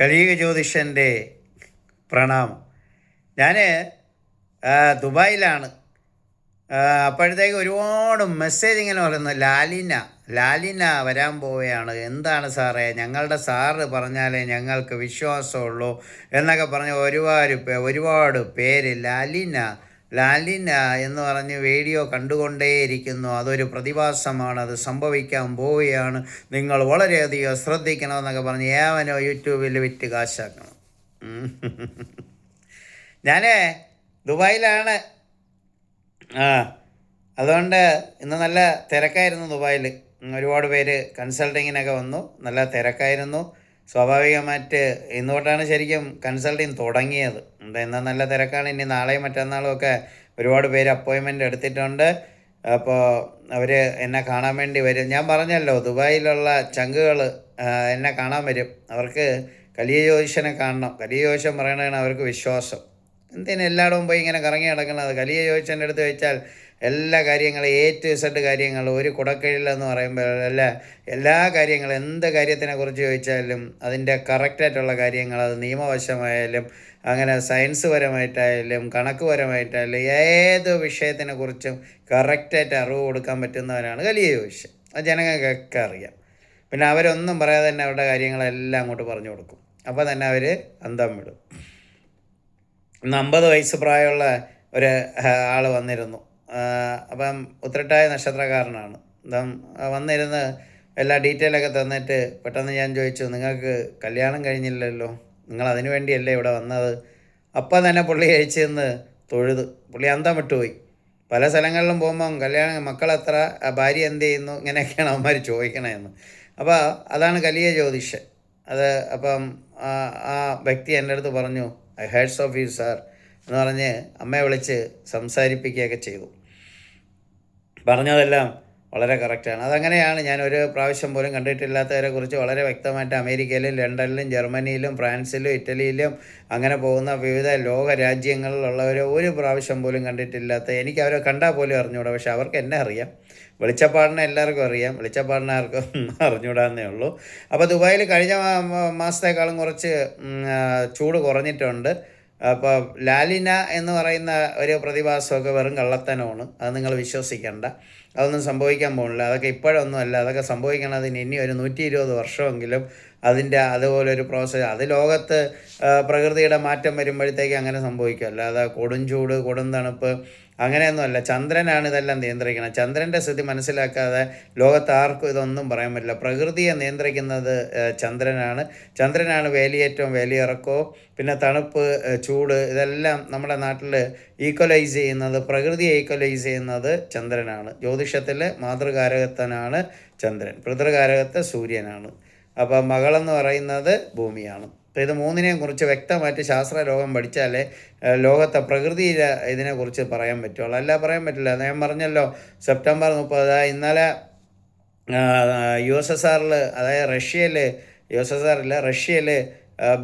കലിയുഗ ജ്യോതിഷന്റെ പ്രണാമം ഞാൻ ദുബായിലാണ്. അപ്പോഴത്തേക്ക് ഒരുപാട് മെസ്സേജ് ഇങ്ങനെ പറയുന്നു ലാലിന ലാലിന വരാൻ പോവുകയാണ്. എന്താണ് സാറേ? ഞങ്ങളുടെ സാറ് പറഞ്ഞാലേ ഞങ്ങൾക്ക് വിശ്വാസമുള്ളൂ എന്നൊക്കെ പറഞ്ഞ് ഒരുപാട് ഒരുപാട് പേര് ലാലിന ലാലിന എന്ന് പറഞ്ഞ് വീഡിയോ കണ്ടുകൊണ്ടേയിരിക്കുന്നു. അതൊരു പ്രതിഭാസമാണ്. അത് സംഭവിക്കാൻ പോവുകയാണ്. നിങ്ങൾ വളരെയധികം ശ്രദ്ധിക്കണമെന്നൊക്കെ പറഞ്ഞ് ഏവനോ യൂട്യൂബിൽ വിറ്റ് കാശാക്കണം. ഞാൻ ദുബായിലാണ്. ആ അതുകൊണ്ട് ഇന്ന് നല്ല തിരക്കായിരുന്നു ദുബായിൽ. ഒരുപാട് പേര് കൺസൾട്ടിങ്ങിനൊക്കെ വന്നു. നല്ല തിരക്കായിരുന്നു. സ്വാഭാവികമായിട്ട് ഇന്ന് തൊട്ടാണ് ശരിക്കും കൺസൾട്ടിങ് തുടങ്ങിയത്. ഇന്ന് നല്ല തിരക്കാണ് ഇനി നാളെയും മറ്റന്നാളും ഒക്കെ ഒരുപാട് പേര് അപ്പോയിൻമെന്റ് എടുത്തിട്ടുണ്ട്. അപ്പോൾ അവർ എന്നെ കാണാൻ വേണ്ടി വരും. ഞാൻ പറഞ്ഞല്ലോ ദുബായിലുള്ള ചങ്കുകൾ എന്നെ കാണാൻ വരും. അവർക്ക് കലിയ ജ്യോതിഷനെ കാണണം. കലിയ ജ്യോതിഷം പറയണതാണ് അവർക്ക് വിശ്വാസം. എന്തിനാ എല്ലായിടവും പോയി ഇങ്ങനെ കറങ്ങി നടക്കണത് കലിയ ജ്യോതിഷന്റെ അടുത്ത് വെച്ചാൽ എല്ലാ കാര്യങ്ങളും എ ടു സെഡ് കാര്യങ്ങൾ ഒരു കുടക്കീഴിലെന്ന് പറയുമ്പോൾ അല്ല എല്ലാ കാര്യങ്ങളും എന്ത് കാര്യത്തിനെ കുറിച്ച് ചോദിച്ചാലും അതിന്റെ കറക്റ്റായിട്ടുള്ള കാര്യങ്ങൾ അത് നിയമവശമായാലും അങ്ങനെ സയൻസ് പരമായിട്ടായാലും കണക്ക് പരമായിട്ടായാലും ഏത് വിഷയത്തിനെ കുറിച്ചും കറക്റ്റായിട്ട് അറിവ് കൊടുക്കാൻ പറ്റുന്നവരാണ് വലിയ വിഷയം അത് ജനങ്ങൾക്കൊക്കെ അറിയാം. പിന്നെ അവരൊന്നും പറയാതെ തന്നെ അവരുടെ കാര്യങ്ങളെല്ലാം അങ്ങോട്ട് പറഞ്ഞു കൊടുക്കും. അപ്പോൾ തന്നെ അവർ അന്തം വിടും. ഇന്ന് അമ്പത് വയസ്സ് പ്രായമുള്ള ഒരു ആൾ വന്നിരുന്നു. അപ്പം ഉത്രട്ടായ നക്ഷത്രക്കാരനാണ്. അപ്പം വന്നിരുന്ന് എല്ലാ ഡീറ്റെയിലൊക്കെ തന്നിട്ട് പെട്ടെന്ന് ഞാൻ ചോദിച്ചു നിങ്ങൾക്ക് കല്യാണം കഴിഞ്ഞില്ലല്ലോ? നിങ്ങൾ അതിനു വേണ്ടിയല്ലേ ഇവിടെ വന്നത്? അപ്പം തന്നെ പുള്ളി അയച്ചു നിന്ന് തൊഴുത് പുള്ളി അന്തം വിട്ടുപോയി. പല സ്ഥലങ്ങളിലും പോകുമ്പം കല്യാണം മക്കളെത്ര? ഭാര്യ എന്ത് ചെയ്യുന്നു? ഇങ്ങനെയൊക്കെയാണ് അവന്മാർ ചോദിക്കണമെന്ന് അപ്പോൾ അതാണ് കലിയ ജ്യോതിഷൻ. അത് അപ്പം ആ വ്യക്തി എന്റെ അടുത്ത് പറഞ്ഞു ഐ ഹേഡ്സ് ഓഫ് യു സാർ എന്ന് പറഞ്ഞ് അമ്മയെ വിളിച്ച് സംസാരിപ്പിക്കുകയൊക്കെ ചെയ്തു. പറഞ്ഞതെല്ലാം വളരെ കറക്റ്റാണ് അതങ്ങനെയാണ് ഞാൻ ഒരു പ്രാവശ്യം പോലും കണ്ടിട്ടില്ലാത്തവരെ കുറിച്ച് വളരെ വ്യക്തമായിട്ട് അമേരിക്കയിലും ലണ്ടനിലും ജർമ്മനിയിലും ഫ്രാൻസിലും ഇറ്റലിയിലും അങ്ങനെ പോകുന്ന വിവിധ ലോക രാജ്യങ്ങളിലുള്ളവരെ ഒരു പ്രാവശ്യം പോലും കണ്ടിട്ടില്ലാത്ത എനിക്ക് അവരെ കണ്ടാൽ പോലും അറിഞ്ഞൂടാ. പക്ഷെ അവർക്ക് എന്നെ അറിയാം. വെളിച്ചപ്പാടിനെ എല്ലാവർക്കും അറിയാം. വെളിച്ചപ്പാടിനെ ആർക്കും അറിഞ്ഞൂടാന്നേ ഉള്ളൂ. അപ്പോൾ ദുബായിൽ കഴിഞ്ഞ മാസത്തേക്കാളും കുറച്ച് ചൂട് കുറഞ്ഞിട്ടുണ്ട്. അപ്പോൾ ലാലിന എന്ന് പറയുന്ന ഒരു പ്രതിഭാസമൊക്കെ വെറും കള്ളത്തനമാണ്. അത് നിങ്ങൾ വിശ്വസിക്കേണ്ട. അതൊന്നും സംഭവിക്കാൻ പോകുന്നില്ല. അതൊക്കെ ഇപ്പോഴൊന്നുമല്ല അതൊക്കെ സംഭവിക്കണതിന് ഇനി ഒരു നൂറ്റി ഇരുപത് വർഷമെങ്കിലും അതിന്റെ അതുപോലെ ഒരു പ്രോസസ്സ് അത് ലോകത്ത് പ്രകൃതിയുടെ മാറ്റം വരുമ്പോഴത്തേക്ക് അങ്ങനെ സംഭവിക്കുമല്ലോ അതാ കൊടും ചൂട് കൊടും തണുപ്പ് അങ്ങനെയൊന്നുമല്ല. ചന്ദ്രനാണ് ഇതെല്ലാം നിയന്ത്രിക്കുന്നത് ചന്ദ്രന്റെ സ്ഥിതി മനസ്സിലാക്കാതെ ലോകത്ത് ആർക്കും ഇതൊന്നും പറയാൻ പറ്റില്ല. പ്രകൃതിയെ നിയന്ത്രിക്കുന്നത് ചന്ദ്രനാണ്. ചന്ദ്രനാണ് വേലിയേറ്റവും വേലിയിറക്കവും. പിന്നെ തണുപ്പ് ചൂട് ഇതെല്ലാം നമ്മുടെ നാട്ടിൽ ഈക്വലൈസ് ചെയ്യുന്നത് പ്രകൃതിയെ ഈക്വലൈസ് ചെയ്യുന്നത് ചന്ദ്രനാണ്. ജ്യോതിഷത്തിൽ മാതൃകാരകത്വനാണ് ചന്ദ്രൻ. പിതൃകാരകത്വ സൂര്യനാണ്. അപ്പോൾ മകളെന്ന് പറയുന്നത് ഭൂമിയാണ്. അപ്പോൾ ഇത് മൂന്നിനെയും കുറിച്ച് വ്യക്തമായിട്ട് ശാസ്ത്ര ലോകം പഠിച്ചാലേ ലോകത്തെ പ്രകൃതിയിൽ ഇതിനെക്കുറിച്ച് പറയാൻ പറ്റുള്ളൂ. അല്ല പറയാൻ പറ്റില്ല. ഞാൻ പറഞ്ഞല്ലോ സെപ്റ്റംബർ മുപ്പത് ഇന്നലെ യു എസ് എസ് ആറിൽ അതായത് റഷ്യയിൽ യു എസ് എസ് ആറില്ല റഷ്യയിൽ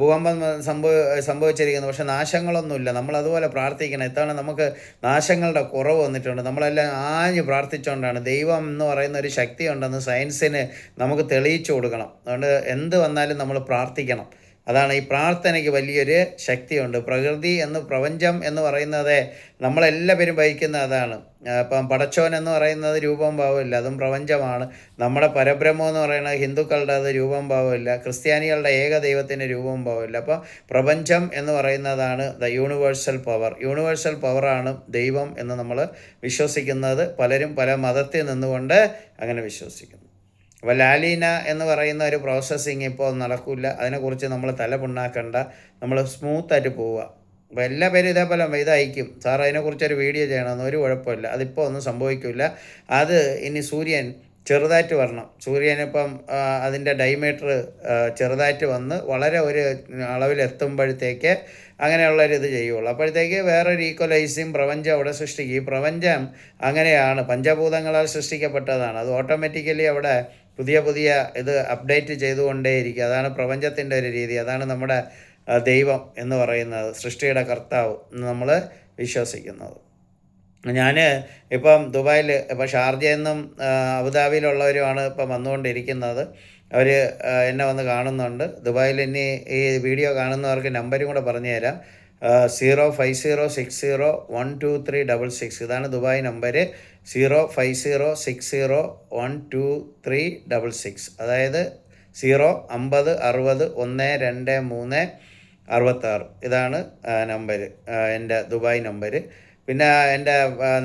ഭൂകമ്പം സംഭവ സംഭവിച്ചിരിക്കുന്നു. പക്ഷെ നാശങ്ങളൊന്നുമില്ല. നമ്മൾ അതുപോലെ പ്രാർത്ഥിക്കണം. ഇത്തവണ നമുക്ക് നാശങ്ങളുടെ കുറവ് വന്നിട്ടുണ്ട്. നമ്മളെല്ലാം ആഞ്ഞ് പ്രാർത്ഥിച്ചുകൊണ്ടാണ് ദൈവം എന്ന് പറയുന്ന ഒരു ശക്തി ഉണ്ടെന്ന് സയൻസിന് നമുക്ക് തെളിയിച്ചു കൊടുക്കണം. അതുകൊണ്ട് എന്ത് വന്നാലും നമ്മൾ പ്രാർത്ഥിക്കണം. അതാണ് ഈ പ്രാർത്ഥനയ്ക്ക് വലിയൊരു ശക്തിയുണ്ട്. പ്രകൃതി എന്ന് പ്രപഞ്ചം എന്ന് പറയുന്നത് നമ്മളെല്ലാവരും വഹിക്കുന്ന അതാണ്. ഇപ്പം പടച്ചോൻ എന്ന് പറയുന്നത് രൂപം ഭാവമില്ല അതും പ്രപഞ്ചമാണ്. നമ്മുടെ പരബ്രഹ്മം എന്ന് പറയുന്നത് ഹിന്ദുക്കളുടെ അത് രൂപം ഭാവമില്ല ക്രിസ്ത്യാനികളുടെ ഏക ദൈവത്തിന്റെ രൂപം ഭാവമില്ല അപ്പോൾ പ്രപഞ്ചം എന്ന് പറയുന്നതാണ് ദ യൂണിവേഴ്സൽ പവർ. യൂണിവേഴ്സൽ പവറാണ് ദൈവം എന്ന് നമ്മൾ വിശ്വസിക്കുന്നത്. പലരും പല മതത്തിൽ നിന്നുകൊണ്ട് അങ്ങനെ വിശ്വസിക്കുന്നു. അപ്പോൾ ലാലീന എന്ന് പറയുന്ന ഒരു പ്രോസസ്സിങ് ഇപ്പോൾ നടക്കില്ല അതിനെക്കുറിച്ച് നമ്മൾ തല പുണ്ണാക്കണ്ട. നമ്മൾ സ്മൂത്തായിട്ട് പോവുക. അപ്പോൾ എല്ലാ പേരും ഇതേപോലെ ഇതായിരിക്കും. സാർ അതിനെക്കുറിച്ചൊരു വീഡിയോ ചെയ്യണമെന്ന് ഒരു കുഴപ്പമില്ല. അതിപ്പോൾ ഒന്നും സംഭവിക്കില്ല അത് ഇനി സൂര്യൻ ചെറുതായിട്ട് വരണം. സൂര്യനിപ്പം അതിന്റെ ഡൈമീറ്റർ ചെറുതായിട്ട് വന്ന് വളരെ ഒരു അളവിലെത്തുമ്പോഴത്തേക്ക് അങ്ങനെയുള്ളൊരു ഇത് ചെയ്യുള്ളൂ. അപ്പോഴത്തേക്ക് വേറൊരു ഈക്വലൈസിങ് പ്രപഞ്ചം അവിടെ സൃഷ്ടിക്കും. ഈ പ്രപഞ്ചം അങ്ങനെയാണ്. പഞ്ചഭൂതങ്ങളാൽ സൃഷ്ടിക്കപ്പെട്ടതാണ്. അത് ഓട്ടോമാറ്റിക്കലി അവിടെ പുതിയ പുതിയ ഇത് അപ്ഡേറ്റ് ചെയ്തുകൊണ്ടേയിരിക്കും അതാണ് പ്രപഞ്ചത്തിന്റെ ഒരു രീതി. അതാണ് നമ്മുടെ ദൈവം എന്ന് പറയുന്നത് സൃഷ്ടിയുടെ കർത്താവ് എന്ന് നമ്മൾ വിശ്വസിക്കുന്നത്. ഞാൻ ഇപ്പം ദുബായിൽ ഇപ്പം ഷാർജയിൽ നിന്നും അബുദാബിയിലുള്ളവരുമാണ് ഇപ്പം വന്നുകൊണ്ടിരിക്കുന്നത്. അവർ എന്നെ വന്ന് കാണുന്നുണ്ട്. ദുബായിൽ ഇനി ഈ വീഡിയോ കാണുന്നവർക്ക് നമ്പരും കൂടെ പറഞ്ഞു തരാം zero five zero six zero one two three double six. ഇതാണ് Dubai number zero five zero six zero one two three double six. അതായത് സീറോ അമ്പത് അറുപത് ഒന്ന് രണ്ട് മൂന്ന് അറുപത്താറ്. ഇതാണ് നമ്പർ എന്റെ ദുബായ് നമ്പർ പിന്നെ എന്റെ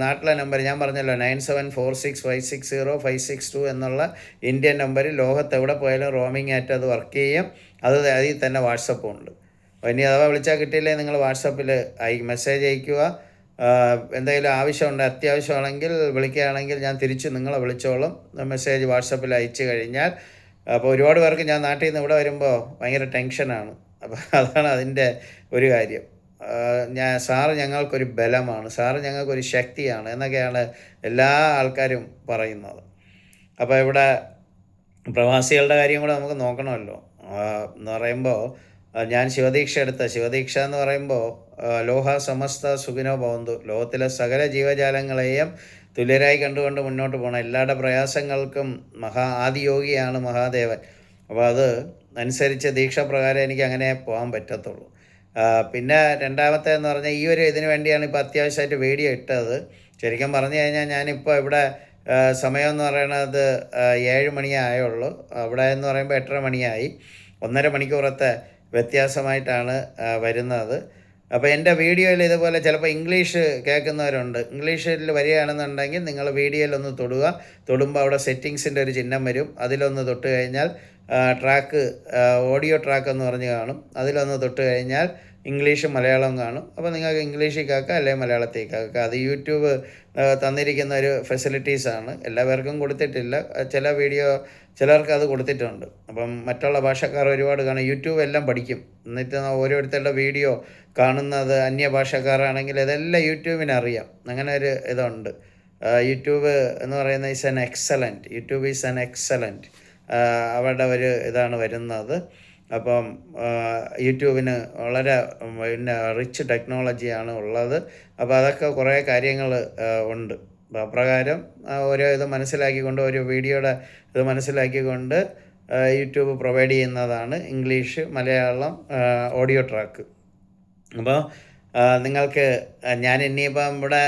നാട്ടിലെ നമ്പർ ഞാൻ പറഞ്ഞല്ലോ nine seven four six five six zero five six two എന്നുള്ള ഇന്ത്യൻ നമ്പർ ലോകത്ത് എവിടെ പോയാലും റോമിംഗ് ആയിട്ട് അത് വർക്ക് ചെയ്യും. അത് അതിൽ തന്നെ വാട്സപ്പും ഉണ്ട്. അപ്പോൾ ഇനി അഥവാ വിളിച്ചാൽ കിട്ടിയില്ലേ നിങ്ങൾ വാട്സപ്പിൽ അയ മെസ്സേജ് അയക്കുക. എന്തെങ്കിലും ആവശ്യമുണ്ട് അത്യാവശ്യമാണെങ്കിൽ വിളിക്കുകയാണെങ്കിൽ ഞാൻ തിരിച്ച് നിങ്ങളെ വിളിച്ചോളും. മെസ്സേജ് വാട്സപ്പിൽ അയച്ചു കഴിഞ്ഞാൽ. അപ്പോൾ ഒരുപാട് പേർക്ക് ഞാൻ നാട്ടിൽ നിന്ന് ഇവിടെ വരുമ്പോൾ ഭയങ്കര ടെൻഷനാണ് അപ്പോൾ അതാണ് അതിന്റെ ഒരു കാര്യം. ഞാൻ സാറ് ഞങ്ങൾക്കൊരു ബലമാണ്. സാറ് ഞങ്ങൾക്കൊരു ശക്തിയാണ് എന്നൊക്കെയാണ് എല്ലാ ആൾക്കാരും പറയുന്നത്. അപ്പോൾ ഇവിടെ പ്രവാസികളുടെ കാര്യം കൂടെ നമുക്ക് നോക്കണമല്ലോ. എന്ന് പറയുമ്പോൾ ഞാൻ ശിവദീക്ഷ എടുത്ത. ശിവദീക്ഷ എന്ന് പറയുമ്പോൾ ലോഹ സമസ്ത സുഖിനോ ഭവന്തു. ലോകത്തിലെ സകല ജീവജാലങ്ങളെയും തുല്യരായി കണ്ടുകൊണ്ട് മുന്നോട്ട് പോകണം. എല്ലാവരുടെ പ്രയാസങ്ങൾക്കും മഹാ ആദിയോഗിയാണ് മഹാദേവൻ. അപ്പോൾ അത് അനുസരിച്ച് ദീക്ഷാപ്രകാരം എനിക്ക് അങ്ങനെ പോകാൻ പറ്റത്തുള്ളൂ. പിന്നെ രണ്ടാമത്തെ എന്ന് പറഞ്ഞാൽ ഈ ഒരു ഇതിന് വേണ്ടിയാണ് ഇപ്പോൾ അത്യാവശ്യമായിട്ട് വീഡിയോ ഇട്ടത്. ശരിക്കും പറഞ്ഞു കഴിഞ്ഞാൽ ഞാനിപ്പോൾ ഇവിടെ സമയം എന്ന് പറയുന്നത് ഏഴ് മണിയേ ആയുള്ളൂ. അവിടെ എന്ന് പറയുമ്പോൾ എട്ടര മണിയായി. ഒന്നര മണിക്കൂറത്തെ വ്യത്യാസമായിട്ടാണ് വരുന്നത്. അപ്പോൾ എന്റെ വീഡിയോയിൽ ഇതുപോലെ ചിലപ്പോൾ ഇംഗ്ലീഷ് കേൾക്കുന്നവരുണ്ട്. ഇംഗ്ലീഷിൽ വരികയാണെന്നുണ്ടെങ്കിൽ നിങ്ങൾ വീഡിയോയിലൊന്ന് തൊടുക. തൊടുമ്പോൾ അവിടെ സെറ്റിങ്സിന്റെ ഒരു ചിഹ്നം വരും. അതിലൊന്ന് തൊട്ട് കഴിഞ്ഞാൽ ട്രാക്ക് ഓഡിയോ ട്രാക്ക് എന്ന് പറഞ്ഞ് കാണും. അതിലൊന്ന് തൊട്ട് കഴിഞ്ഞാൽ ഇംഗ്ലീഷും മലയാളവും കാണും. അപ്പോൾ നിങ്ങൾക്ക് ഇംഗ്ലീഷിൽ കേൾക്കാം അല്ലെങ്കിൽ മലയാളത്തിൽ കേൾക്കാം അത് യൂട്യൂബ് തന്നിരിക്കുന്ന ഒരു ഫെസിലിറ്റീസാണ് എല്ലാവർക്കും കൊടുത്തിട്ടില്ല. ചില വീഡിയോ ചിലർക്ക് അത് കൊടുത്തിട്ടുണ്ട്. അപ്പം മറ്റുള്ള ഭാഷക്കാർ ഒരുപാട് കാണും. യൂട്യൂബ് എല്ലാം പഠിക്കും. എന്നിട്ട് ഓരോരുത്തരുടെ വീഡിയോ കാണുന്നത് അന്യഭാഷക്കാരാണെങ്കിൽ ഇതെല്ലാം യൂട്യൂബിന് അറിയാം. അങ്ങനെ ഒരു ഇതുണ്ട്. യൂട്യൂബ് എന്ന് പറയുന്നത് is an excellent YouTube is an excellent അവരുടെ ഒരു ഇതാണ് വരുന്നത്. അപ്പം യൂട്യൂബിന് വളരെ പിന്നെ റിച്ച് ടെക്നോളജിയാണ് ഉള്ളത്. അപ്പോൾ അതൊക്കെ കുറേ കാര്യങ്ങൾ ഉണ്ട്. അപ്പോൾ അപ്രകാരം ഓരോ ഇത് മനസ്സിലാക്കിക്കൊണ്ട് ഓരോ വീഡിയോയുടെ ഇത് മനസ്സിലാക്കിക്കൊണ്ട് യൂട്യൂബ് പ്രൊവൈഡ് ചെയ്യുന്നതാണ് ഇംഗ്ലീഷ് മലയാളം ഓഡിയോ ട്രാക്ക് അപ്പോൾ നിങ്ങൾക്ക് ഞാൻ ഇനിയിപ്പം ഇവിടെ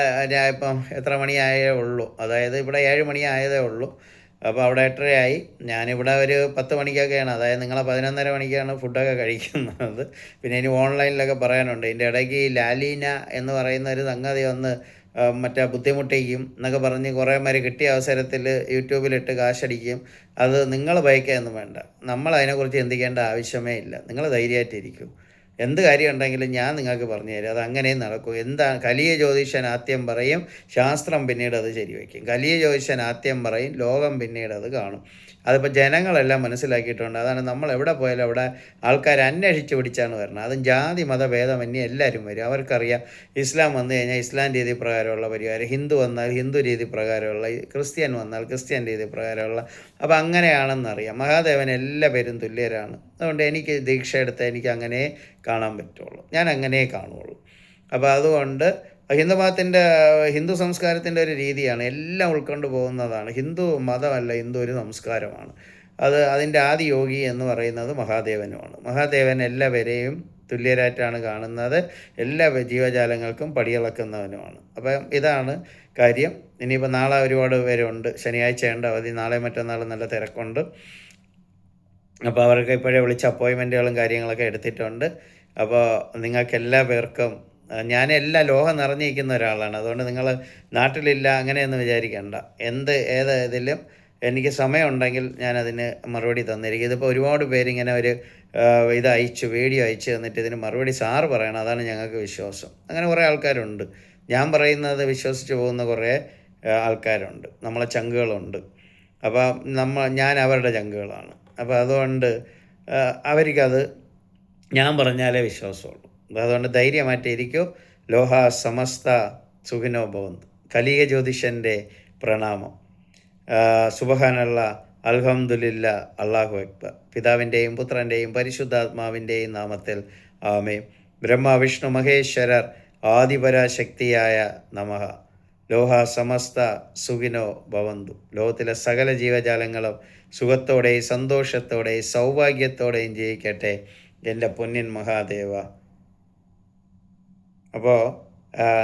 ഇപ്പം എത്ര മണിയായേ ഉള്ളൂ. അതായത് ഇവിടെ ഏഴ് മണിയായതേ ഉള്ളൂ. അപ്പോൾ അവിടെ എട്ടരയായി. ഞാനിവിടെ ഒരു പത്ത് മണിക്കൊക്കെയാണ്. അതായത് നിങ്ങളെ പതിനൊന്നര മണിക്കാണ് ഫുഡൊക്കെ കഴിക്കുന്നത്. പിന്നെ ഇനി ഓൺലൈനിലൊക്കെ പറയാനുണ്ട്. ഇതിന്റെ ഇടയ്ക്ക് ലാലീന എന്ന് പറയുന്ന ഒരു സംഗതി ഒന്ന് മറ്റേ ബുദ്ധിമുട്ടിക്കും എന്നൊക്കെ പറഞ്ഞ് കുറേ പേര് കിട്ടിയ അവസരത്തിൽ യൂട്യൂബിലിട്ട് കാശടിക്കും. അത് നിങ്ങൾ ഭയക്കുകയൊന്നും വേണ്ട. നമ്മൾ അതിനെക്കുറിച്ച് ചിന്തിക്കേണ്ട ആവശ്യമേ ഇല്ല. നിങ്ങൾ ധൈര്യമായിട്ടിരിക്കും. എന്ത് കാര്യം ഉണ്ടെങ്കിലും ഞാൻ നിങ്ങൾക്ക് പറഞ്ഞു തരും. അത് അങ്ങനെ നടക്കും. എന്താ കലിയ ജ്യോതിഷൻ ആദ്യം പറയും ശാസ്ത്രം പിന്നീട് അത് ശരിവയ്ക്കും കലിയ ജ്യോതിഷൻ ആദ്യം പറയും ലോകം പിന്നീട് അത് കാണും. അതിപ്പോൾ ജനങ്ങളെല്ലാം മനസ്സിലാക്കിയിട്ടുണ്ട്. അതാണ് നമ്മൾ എവിടെ പോയാലും അവിടെ ആൾക്കാർ അന്വേഷിച്ച് പിടിച്ചാണ് വരുന്നത് അതും ജാതി മത മതഭേദമന്യേ എല്ലാവരും വരും. അവർക്കറിയാം ഇസ്ലാം വന്നു കഴിഞ്ഞാൽ ഇസ്ലാം രീതി പ്രകാരമുള്ള പരിഹാരം ഹിന്ദു വന്നാൽ ഹിന്ദു രീതി പ്രകാരമുള്ള ക്രിസ്ത്യൻ വന്നാൽ ക്രിസ്ത്യൻ രീതി പ്രകാരമുള്ള. അപ്പോൾ അങ്ങനെയാണെന്നറിയാം. മഹാദേവൻ എല്ലാ പേരും തുല്യരാണ്. അതുകൊണ്ട് എനിക്ക് ദീക്ഷ എടുത്ത് എനിക്ക് അങ്ങനെ കാണാൻ പറ്റുള്ളൂ. ഞാൻ അങ്ങനെ കാണുള്ളൂ. അപ്പോൾ അതുകൊണ്ട് ഹിന്ദു മതത്തിന്റെ ഹിന്ദു സംസ്കാരത്തിന്റെ ഒരു രീതിയാണ് എല്ലാം ഉൾക്കൊണ്ട് പോകുന്നതാണ്. ഹിന്ദു മതമല്ല ഹിന്ദു ഒരു സംസ്കാരമാണ്. അത് അതിന്റെ ആദി യോഗി എന്ന് പറയുന്നത് മഹാദേവനുമാണ്. മഹാദേവൻ എല്ലാവരെയും തുല്യരായിട്ടാണ് കാണുന്നത്. എല്ലാ ജീവജാലങ്ങൾക്കും പടിയിളക്കുന്നവനുമാണ്. അപ്പം ഇതാണ് കാര്യം. ഇനിയിപ്പോൾ നാളെ ഒരുപാട് പേരുണ്ട്. ശനിയാഴ്ച ഉണ്ട് അവധി. നാളെ മറ്റന്നാൾ നല്ല തിരക്കുണ്ട്. അപ്പോൾ അവർക്ക് ഇപ്പോഴേ വിളിച്ച അപ്പോയിൻമെന്റുകളും കാര്യങ്ങളൊക്കെ എടുത്തിട്ടുണ്ട്. അപ്പോൾ നിങ്ങൾക്ക് എല്ലാ പേർക്കും ഞാൻ എല്ലാ ലോഹം നിറഞ്ഞിരിക്കുന്ന ഒരാളാണ്. അതുകൊണ്ട് നിങ്ങൾ നാട്ടിലില്ല അങ്ങനെയൊന്നും വിചാരിക്കണ്ട. എന്ത് ഏത് ഇതിലും എനിക്ക് സമയമുണ്ടെങ്കിൽ ഞാനതിന് മറുപടി തന്നിരിക്കും. ഇതിപ്പോൾ ഒരുപാട് പേരിങ്ങനെ ഒരു ഇത് അയച്ചു വീഡിയോ അയച്ചു തന്നിട്ട് ഇതിന് മറുപടി സാറ് പറയണം. അതാണ് ഞങ്ങൾക്ക് വിശ്വാസം. അങ്ങനെ കുറേ ആൾക്കാരുണ്ട്. ഞാൻ പറയുന്നത് വിശ്വസിച്ച് പോകുന്ന കുറേ ആൾക്കാരുണ്ട്. നമ്മളെ ചങ്കുകളുണ്ട്. അപ്പം നമ്മൾ ഞാൻ അവരുടെ ചങ്കുകളാണ്. അപ്പോൾ അതുകൊണ്ട് അവർക്കത് ഞാൻ പറഞ്ഞാലേ വിശ്വാസമുള്ളൂ. അതുകൊണ്ട് ധൈര്യമായിട്ട് ഇരിക്കൂ. ലോഹ സമസ്ത സുഖിനോ ഭവന്ത്. കലിക ജ്യോതിഷന്റെ പ്രണാമം. സുബഹാനുള്ള അൽഹംദുലില്ല അള്ളാഹു അക്ബർ. പിതാവിന്റെയും പുത്രന്റെയും പരിശുദ്ധാത്മാവിന്റെയും നാമത്തിൽ ആമേ ബ്രഹ്മ വിഷ്ണു മഹേശ്വരർ ആദിപരാശക്തിയായ നമഃ. ലോഹ സമസ്ത സുഖിനോ ഭവന്തു. ലോകത്തിലെ സകല ജീവജാലങ്ങളും സുഖത്തോടെയും സന്തോഷത്തോടെ സൗഭാഗ്യത്തോടെയും ജയിക്കട്ടെ എന്റെ പൊന്നിൻ മഹാദേവ. അപ്പോൾ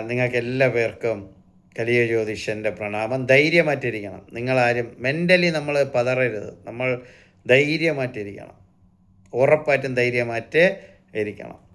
നിങ്ങൾക്ക് എല്ലാ പേർക്കും കലിയ ജ്യോതിഷന്റെ പ്രണാമം. ധൈര്യമായിട്ടിരിക്കണം. നിങ്ങളാരും മെന്റലി നമ്മൾ പതറരുത്. നമ്മൾ ധൈര്യമായിട്ടിരിക്കണം. ഉറപ്പായിട്ടും ധൈര്യമായിട്ട് ഇരിക്കണം.